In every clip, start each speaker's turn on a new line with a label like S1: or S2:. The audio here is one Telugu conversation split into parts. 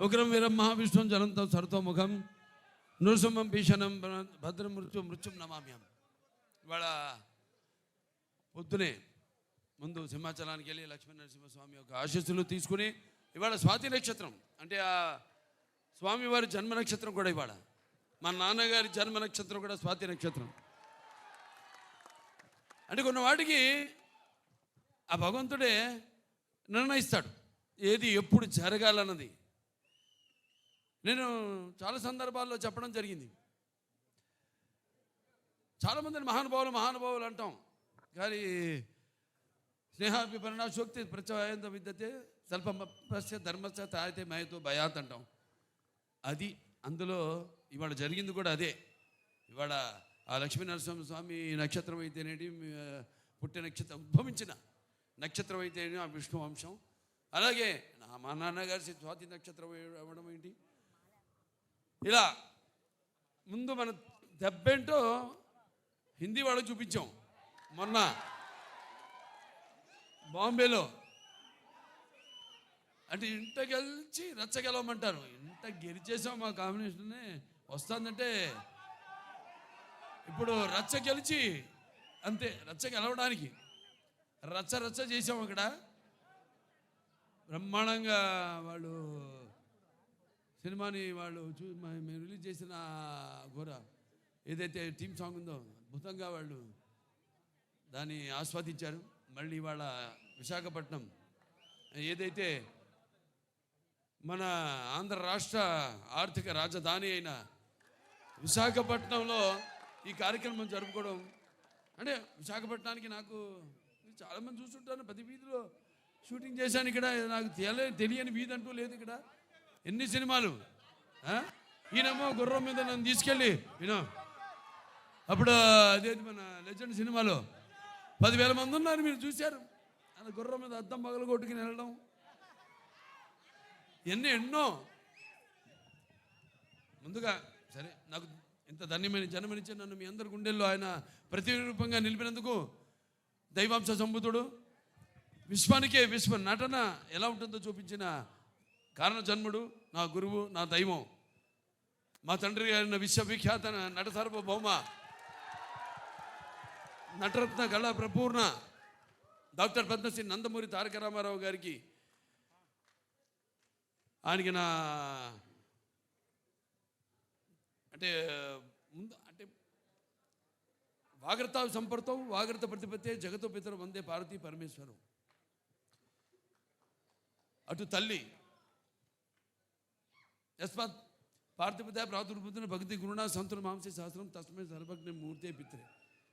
S1: ఉగ్రం వీరం మహావిష్ణుం జలంతం సరతోముఖం నృసింహం భీషణం భద్రం మృత్యు మృత్యుం నమామ్యం ఇవాళ పొద్దునే ముందు సింహాచలానికి వెళ్ళి లక్ష్మీ నరసింహస్వామి యొక్క ఆశీస్సులు తీసుకుని ఇవాళ స్వాతి నక్షత్రం. అంటే ఆ స్వామివారి జన్మ నక్షత్రం కూడా ఇవాళ. మా నాన్నగారి జన్మ నక్షత్రం కూడా స్వాతి నక్షత్రం. అంటే కొన్ని వాటికి ఆ భగవంతుడే నిర్ణయిస్తాడు. ఏది ఎప్పుడు జరగాలన్నది. నేను చాలా సందర్భాల్లో చెప్పడం జరిగింది. చాలామందిని మహానుభావులు మహానుభావులు అంటాం. కానీ స్నేహాభిపరణ శక్తి ప్రత్యయంత విద్యతే స్వల్పస్య ధర్మస్య తాయితే మయతో భయాత్ అంటాం. అది అందులో ఇవాళ జరిగింది కూడా అదే. ఇవాళ ఆ లక్ష్మీ నరసింహ స్వామి నక్షత్రం అయితేనేటి ఆ, పుట్టిన నక్షత్రం ఉద్భవించిన నక్షత్రం అయితేనే ఆ విష్ణు వంశం. అలాగే నా మా నాన్నగారి స్వాతి నక్షత్రం అవ్వడం ఏంటి? ఇలా ముందు మన దెబ్బేంటో హిందీ వాళ్ళకి చూపించాం. మొన్న బాంబేలో. అంటే ఇంట గెలిచి రచ్చ గెలవమంటారు. ఇంత గెలిచేసాం మా కాంబినేషన్ని. వస్తుందంటే ఇప్పుడు రచ్చ గెలిచి అంతే రచ్చ గెలవడానికి. రచ్చ రచ్చ చేసాం అక్కడ. బ్రహ్మాండంగా వాళ్ళు సినిమాని వాళ్ళు చూ మేము రిలీజ్ చేసిన ఘోర ఏదైతే టీమ్ సాంగ్ ఉందో అద్భుతంగా వాళ్ళు దాన్ని ఆస్వాదించారు. మళ్ళీ వాళ్ళ విశాఖపట్నం ఏదైతే మన ఆంధ్ర రాష్ట్ర ఆర్థిక రాజధాని అయిన విశాఖపట్నంలో ఈ కార్యక్రమం జరుపుకోవడం అంటే విశాఖపట్నానికి నాకు చాలామంది చూస్తుంటాను ప్రతి వీధిలో షూటింగ్ చేశాను ఇక్కడ నాకు తెలియ తెలియని వీధి అంటూ లేదు ఇక్కడ. ఎన్ని సినిమాలు? ఆ? గుర్రం మీద నన్ను తీసుకెళ్ళి ఈయన అప్పుడు అదేది మన లెజెండ్ సినిమాలో పదివేల మంది ఉన్నారు మీరు చూశారు. అది గుర్రం మీద అద్దం పగల కొట్టుకుని వెళ్ళడం. ఎన్ని ఎన్నో. ముందుగా సరే నాకు ఇంత ధన్యమైన జన్మనిచ్చి నన్ను మీ అందరి గుండెల్లో ఆయన ప్రతిరూపంగా నిలిపినందుకు దైవాంశ సంబుతుడు విశ్వానికే విశ్వ నటన ఎలా ఉంటుందో చూపించిన కారణ జన్ముడు నా గురువు నా దైవం. మా తండ్రి గారిన విశ్వవిఖ్యాత నట సార్వభౌమ నటరత్న కళా ప్రపూర్ణ. డాక్టర్ పద్మశ్రీ నందమూరి తారక రామారావు గారికి. ఆయనకి నా అంటే ముందు అంటే వాగ్రత సంపర్తం వాగ్రత ప్రతిపత్తే జగతో పితరం వందే పార్వతీ పరమేశ్వరం. అటు తల్లి యస్మాత్ పార్థిపత ప్రాతుర్భుతున్న భక్తి గురుణ సంతుల మాంసే శాస్త్రం తస్మే సర్వజ్ఞ మూర్తే పిత్రే.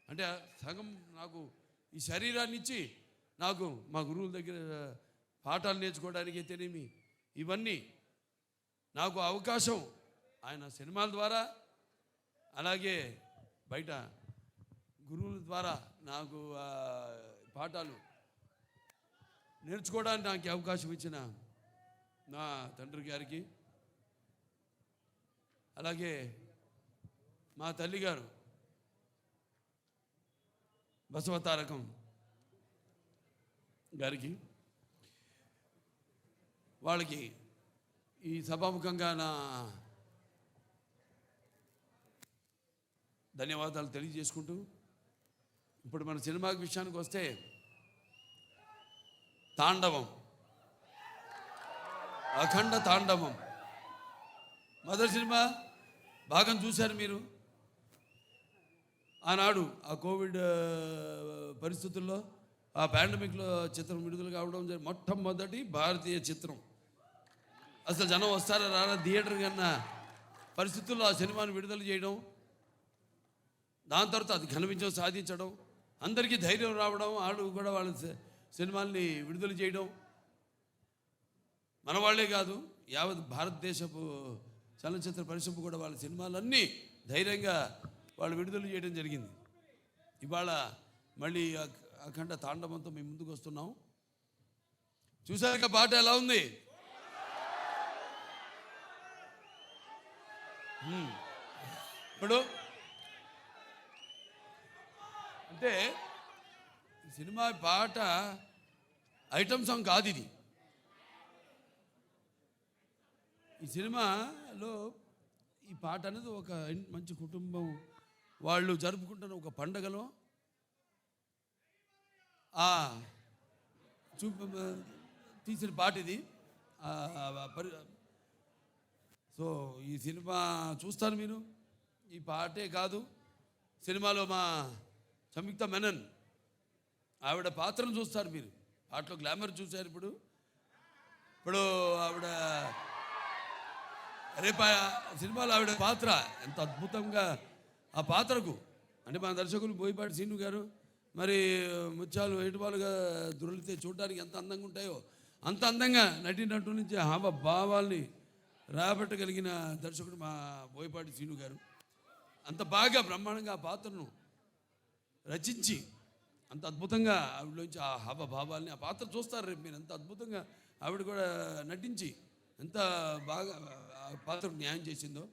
S1: అంటే సగం నాకు ఈ శరీరాన్ని ఇచ్చి నాకు మా గురువుల దగ్గర పాఠాలు నేర్చుకోవడానికి అయితేనేమి ఇవన్నీ నాకు అవకాశం. ఆయన సినిమాల ద్వారా అలాగే బయట గురువుల ద్వారా నాకు పాఠాలు నేర్చుకోవడానికి నాకు అవకాశం ఇచ్చిన నా తండ్రి గారికి అలాగే మా తల్లిగారు బసవతారకం గారికి వాళ్ళకి ఈ సభాముఖంగా నా ధన్యవాదాలు తెలియజేసుకుంటూ ఇప్పుడు మన సినిమా విషయానికి వస్తే తాండవం అఖండ తాండవం. మొదటి సినిమా? భాగం చూశారు మీరు? ఆనాడు ఆ కోవిడ్ పరిస్థితుల్లో ఆ పాండమిక్లో చిత్రం విడుదల కావడం జరిగింది. మొట్టమొదటి భారతీయ చిత్రం. అసలు జనం వస్తారా రారా థియేటర్ కన్నా? పరిస్థితుల్లో ఆ సినిమాను విడుదల చేయడం దాని తర్వాత అది ఘన విజయం సాధించడం అందరికీ ధైర్యం రావడం వాళ్ళు కూడా వాళ్ళ సినిమాల్ని విడుదల చేయడం మన వాళ్ళే కాదు యావత్ భారతదేశపు చలనచిత్ర పరిశ్రమ కూడా వాళ్ళ సినిమాలన్నీ ధైర్యంగా వాళ్ళు విడుదల చేయడం జరిగింది. ఇవాళ మళ్ళీ అఖండ తాండవంతో మేము ముందుకు వస్తున్నాం. చూసాక పాట ఎలా ఉంది? ఇప్పుడు అంటే సినిమా పాట ఐటమ్ సాంగ్ కాదు ఇది. ఈ సినిమాలో ఈ పాట అనేది ఒక మంచి కుటుంబం వాళ్ళు జరుపుకుంటున్న ఒక పండగలో చూపు చూప తీసిన పాట ఇది. పరి సో ఈ సినిమా చూస్తారు మీరు. ఈ పాటే కాదు సినిమాలో మా సంయుక్త మెనన్ ఆవిడ పాత్రను చూస్తారు మీరు. పాటలో గ్లామర్ చూశారు ఇప్పుడు. ఇప్పుడు ఆవిడ రేపు సినిమాలో ఆవిడ పాత్ర ఎంత అద్భుతంగా. ఆ పాత్రకు అంటే మా దర్శకులు బోయపాటి సీను గారు మరి ముత్యాలు ఏటుపాలుగా దొరికితే చూడడానికి ఎంత అందంగా ఉంటాయో అంత అందంగా నటినట్టు నుంచి హావ భావాల్ని రాబట్టగలిగిన దర్శకుడు మా బోయపాటి సీను గారు. అంత బాగా బ్రహ్మాండంగా ఆ పాత్రను రచించి అంత అద్భుతంగా ఆవిడలోంచి ఆ హావభావాల్ని ఆ పాత్ర చూస్తారు రేపు మీరు ఎంత అద్భుతంగా ఆవిడ కూడా నటించి ఎంత బాగా పాత్ర న్యాయం చేసిందో.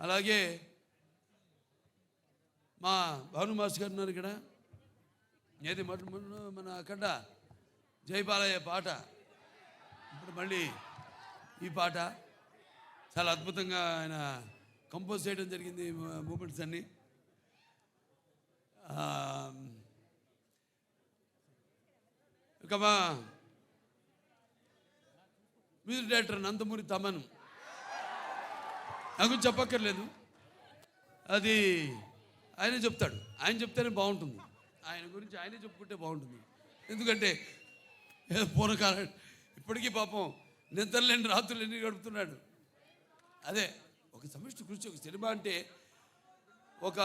S1: అలాగే మా భానుమాస్ గారు ఉన్నారు ఇక్కడ. ఏది మొట్ట- మన అక్కడ జయపాలయ్య పాట. ఇప్పుడు మళ్ళీ ఈ పాట. చాలా అద్భుతంగా ఆయన కంపోజ్ చేయడం జరిగింది మూమెంట్స్ అన్నీ. ఇక మా మ్యూజిక్ డైరెక్టర్ నందమూరి తమన్. నాకు చెప్పక్కర్లేదు. అది ఆయనే చెప్తాడు. ఆయన చెప్తేనే బాగుంటుంది. ఆయన గురించి ఆయనే చెప్పుకుంటే బాగుంటుంది. ఎందుకంటే ఏ పూర్వకాలం ఇప్పటికీ పాపం నిద్రలేని రాత్రులు ఎన్ని గడుపుతున్నాడు. అదే ఒక సమిష్టి కృషి ఒక సినిమా అంటే ఒక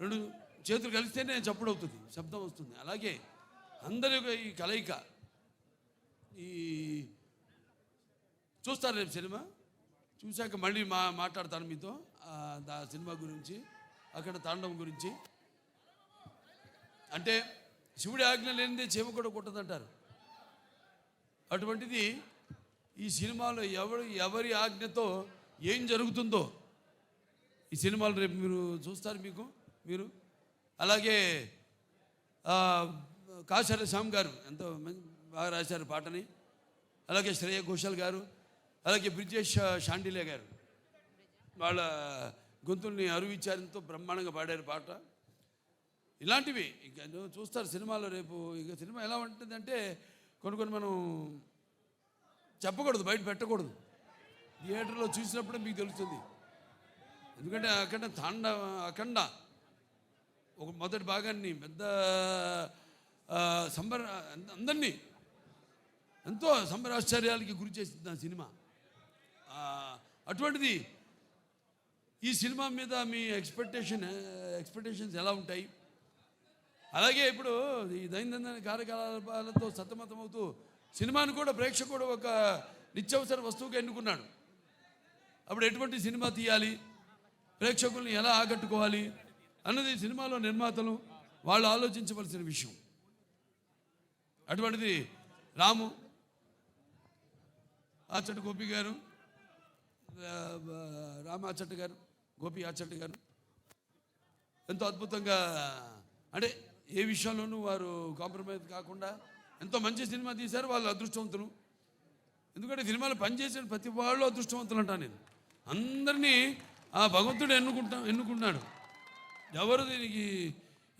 S1: రెండు చేతులు కలిస్తేనే చప్పుడు అవుతుంది శబ్దం వస్తుంది. అలాగే అందరి ఈ కలయిక ఈ చూస్తారు రేపు సినిమా. చూశాక మళ్ళీ మా మాట్లాడతాను మీతో ఆ, దా సినిమా గురించి అక్కడ తాండవం గురించి. అంటే శివుడి ఆజ్ఞ లేనిదే చీమ కూడా కొట్టదంటారు. అటువంటిది ఈ సినిమాలో ఎవరు ఎవరి ఆజ్ఞతో ఏం జరుగుతుందో ఈ సినిమాలు రేపు మీరు చూస్తారు మీకు మీరు. అలాగే ఆ, కాశాల శ్యామ్ గారు ఎంతో మంచి బాగా రాశారు పాటని. అలాగే శ్రేయ ఘోషాల్ గారు అలాగే బ్రిజేష్ షాండిలే గారు. వాళ్ళ గొంతుల్ని అరువిచారంతో బ్రహ్మాండంగా పాడారు పాట. ఇలాంటివి ఇంకా నువ్వు చూస్తారు సినిమాలో రేపు. ఇక సినిమా ఎలా ఉంటుందంటే కొన్ని కొన్ని మనం చెప్పకూడదు బయట పెట్టకూడదు. థియేటర్లో చూసినప్పుడే మీకు తెలుస్తుంది. ఎందుకంటే అక్కడ తాండ అఖండ ఒక మొదటి భాగాన్ని పెద్ద సంబర అందరినీ ఎంతో సంబరాశ్చర్యాలకి గురి చేసింది ఆ సినిమా. అటువంటిది ఈ సినిమా మీద మీ ఎక్స్పెక్టేషన్ ఎక్స్పెక్టేషన్స్ ఎలా ఉంటాయి? అలాగే ఇప్పుడు ఈ దైనందిన కార్యకలాపాలతో సతమతమవుతూ సినిమాను కూడా ప్రేక్షకుడు ఒక నిత్యవసర వస్తువుగా ఎన్నుకున్నాడు. అప్పుడు ఎటువంటి సినిమా తీయాలి? ప్రేక్షకుల్ని ఎలా ఆకట్టుకోవాలి? అన్నది సినిమాలో నిర్మాతలు వాళ్ళు ఆలోచించవలసిన విషయం. అటువంటిది రాము ఆచట్ గోపి గారు రామాచట్ రామ గారు గోపి ఆచట్ గారు. ఎంతో అద్భుతంగా అంటే ఏ విషయంలోనూ వారు కాంప్రమైజ్ కాకుండా ఎంతో మంచి సినిమా తీశారు వాళ్ళు అదృష్టవంతులు. ఎందుకంటే సినిమాలో పనిచేసిన ప్రతి వాళ్ళు అదృష్టవంతులు అంటాను నేను. అందరినీ ఆ భగవంతుడు ఎన్నుకుంటా ఎన్నుకున్నాడు. ఎవరు దీనికి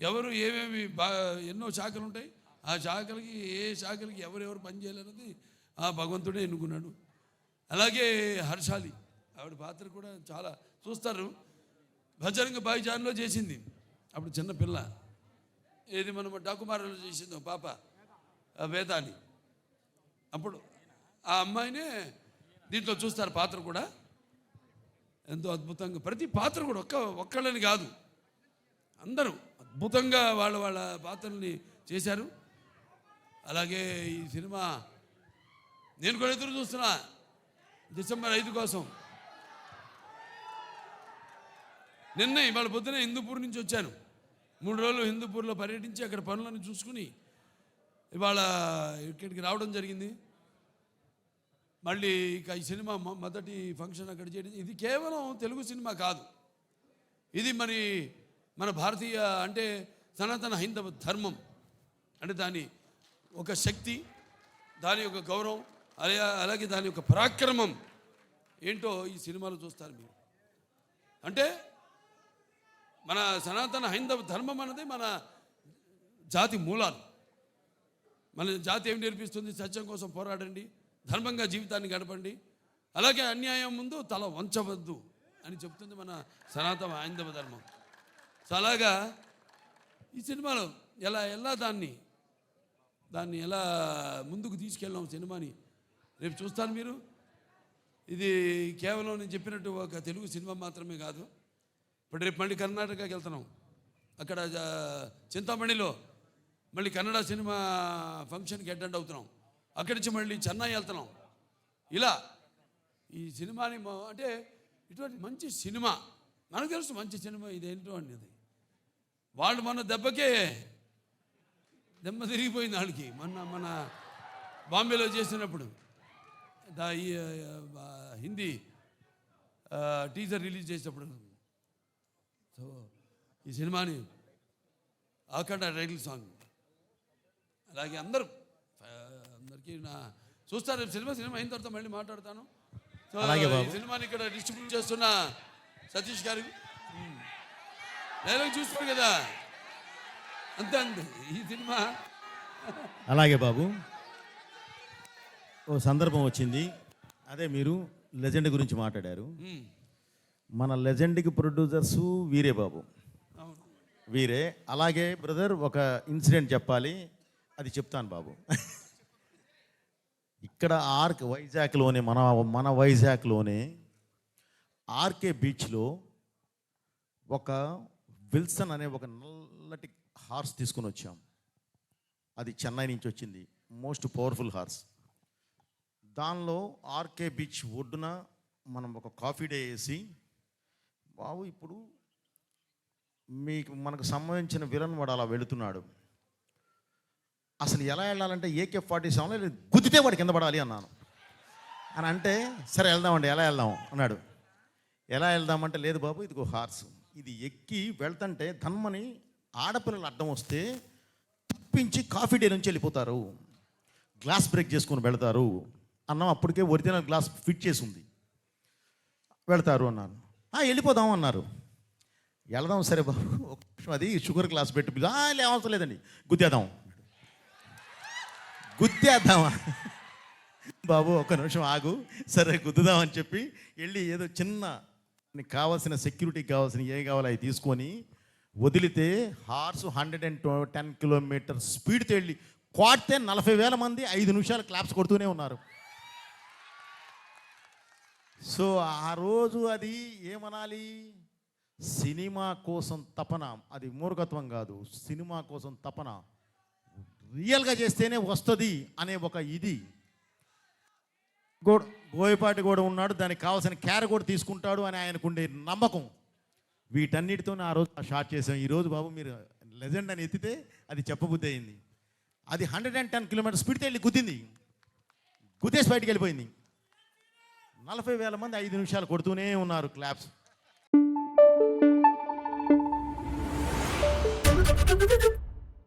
S1: ఎవరు ఏమేమి బా ఎన్నో శాఖలు ఉంటాయి ఆ శాఖలకి ఏ శాఖలకి ఎవరెవరు పనిచేయాలన్నది ఆ భగవంతుడే ఎన్నుకున్నాడు. అలాగే హర్షాలి ఆవిడ పాత్ర కూడా చాలా చూస్తారు. భజరంగ బాయిజాన్లో చేసింది. అప్పుడు చిన్న పిల్ల. ఏది మనం డాకుమారంలో చేసింది పాప వేదాని అప్పుడు ఆ అమ్మాయినే దీంట్లో చూస్తారు పాత్ర కూడా. ఎంతో అద్భుతంగా ప్రతి పాత్ర కూడా ఒక్క ఒక్కళ్ళని కాదు. అందరూ అద్భుతంగా వాళ్ళ వాళ్ళ పాత్రల్ని చేశారు. అలాగే ఈ సినిమా నేను కూడా ఎదురు చూస్తున్నా. డిసెంబర్ ఐదు కోసం. నిన్న ఇవాళ పొద్దున హిందూపూర్ నుంచి వచ్చాను. మూడు రోజులు హిందూపూర్లో పర్యటించి అక్కడ పనులను చూసుకుని ఇవాళ ఇక్కడికి రావడం జరిగింది. మళ్ళీ ఇక ఈ సినిమా మొదటి ఫంక్షన్ అక్కడ చేయడం ఇది కేవలం తెలుగు సినిమా కాదు. ఇది మరి మన భారతీయ అంటే సనాతన హైందవ ధర్మం. అంటే దాని ఒక శక్తి దాని యొక్క గౌరవం అలా అలాగే దాని యొక్క పరాక్రమం ఏంటో ఈ సినిమాలో చూస్తారు మీరు. అంటే మన సనాతన హైందవ ధర్మం అన్నది మన జాతి మూలాలు. మన జాతి ఏం నేర్పిస్తుంది? సత్యం కోసం పోరాడండి ధర్మంగా జీవితాన్ని గడపండి అలాగే అన్యాయం ముందు తల వంచవద్దు అని చెప్తుంది మన సనాతన హైందవ ధర్మం. సో అలాగా ఈ సినిమాలో ఎలా ఎలా దాన్ని దాన్ని ఎలా ముందుకు తీసుకెళ్ళాం సినిమాని రేపు చూస్తాను మీరు. ఇది కేవలం నేను చెప్పినట్టు ఒక తెలుగు సినిమా మాత్రమే కాదు. ఇప్పుడు రేపు మళ్ళీ కర్ణాటకకి వెళ్తున్నాం. అక్కడ చింతామణిలో మళ్ళీ కన్నడ సినిమా ఫంక్షన్కి అటెండ్ అవుతున్నాం. అక్కడి నుంచి మళ్ళీ చెన్నై వెళ్తున్నాం. ఇలా ఈ సినిమాని అంటే ఇటువంటి మంచి సినిమా మనకు తెలుసు మంచి సినిమా ఇదేంటో అనేది. వాళ్ళు మన దెబ్బకే దెబ్బ తిరిగిపోయింది వాళ్ళకి మొన్న మన బాంబేలో చేసినప్పుడు. హిందీ టీజర్ రిలీజ్ చేసినప్పుడు సో ఈ సినిమాని ఆఖండ టైటిల్ సాంగ్. అలాగే అందరూ అందరికీ నా చూస్తారు సినిమా సినిమా అయిన తర్వాత మళ్ళీ మాట్లాడతాను. సో
S2: అలాగే
S1: ఈ
S2: బాబు.
S1: సినిమాని ఇక్కడ డిస్ట్రిబ్యూట్ చేస్తున్న సతీష్ గారు. డైలాగ్ చూస్తారు కదా. అంతే అంతే ఈ సినిమా.
S2: అలాగే బాబు. ఓ సందర్భం వచ్చింది. అదే మీరు లెజెండ్ గురించి మాట్లాడారు. మన లెజెండ్కి ప్రొడ్యూసర్సు వీరే బాబు. వీరే. అలాగే బ్రదర్ ఒక ఇన్సిడెంట్ చెప్పాలి. అది చెప్తాను బాబు. ఇక్కడ ఆర్క్ వైజాగ్లోనే మన మన వైజాగ్లోనే ఆర్కే బీచ్లో ఒక విల్సన్ అనే ఒక నల్లటి హార్స్ తీసుకుని వచ్చాం. అది చెన్నై నుంచి వచ్చింది. Most powerful horse. దానిలో ఆర్కే బీచ్ ఒడ్డున మనం ఒక కాఫీ డే వేసి బాబు ఇప్పుడు మీకు మనకు సంబంధించిన విలన్ వాడు అలా వెళుతున్నాడు. అసలు ఎలా వెళ్ళాలంటే ఏకే ఫార్టీ సెవెన్లో గుద్దితే వాడు కింద పడాలి అన్నాను. అని అంటే సరే వెళ్దామండి ఎలా వెళ్దాం? అన్నాడు. ఎలా వెళ్దామంటే లేదు బాబు ఇది ఒక హార్స్. ఇది ఎక్కి వెళ్తుంటే ధన్మని ఆడపిల్లలు అడ్డం వస్తే తప్పించి కాఫీ డే నుంచి వెళ్ళిపోతారు. గ్లాస్ బ్రేక్ చేసుకొని వెళతారు. అన్నాం అప్పటికే ఒరిజినల్ గ్లాస్ ఫిట్ చేసి ఉంది వెళ్తారు అన్నాను "ఆ, వెళ్ళిపోదాం అన్నారు. వెళదాం సరే బాబు అది షుగర్ గ్లాస్ పెట్టి. పిలు- "ఆ, లే అవసరం లేదండి. గుద్దేద్దాం. గుద్దేద్దామా బాబు ఒక నిమిషం ఆగు. సరే గుద్దుదామని చెప్పి వెళ్ళి ఏదో చిన్న కావాల్సిన సెక్యూరిటీకి కావాల్సిన ఏం కావాలో అవి తీసుకొని వదిలితే horse hundred and ten kilometer స్పీడ్తో వెళ్ళి కొడితే నలభై వేల మంది ఐదు నిమిషాలు క్లాప్స్ కొడుతూనే ఉన్నారు. సో ఆ రోజు అది ఏమనాలి? సినిమా కోసం తపన. అది మూర్ఖత్వం కాదు. సినిమా కోసం తపన. రియల్గా చేస్తేనే వస్తుంది అనే ఒక ఇది. గోడ గోయపాటి కూడా ఉన్నాడు. దానికి కావాల్సిన క్యార కూడా తీసుకుంటాడు అని ఆయనకుండే నమ్మకం. వీటన్నిటితో ఆ రోజు షార్ట్ చేసాం ఈ రోజు బాబు మీరు లెజెండ్ అని ఎత్తితే అది చెప్పబుద్ధి అయింది. అది హండ్రెడ్ అండ్ టెన్ కిలోమీటర్ స్పీడ్తో వెళ్ళి గుద్దింది. గుద్దేసి బయటికి వెళ్ళిపోయింది. నలభై వేల మంది ఐదు నిమిషాలు కొడుతూనే ఉన్నారు క్లాప్స్
S3: Thank you.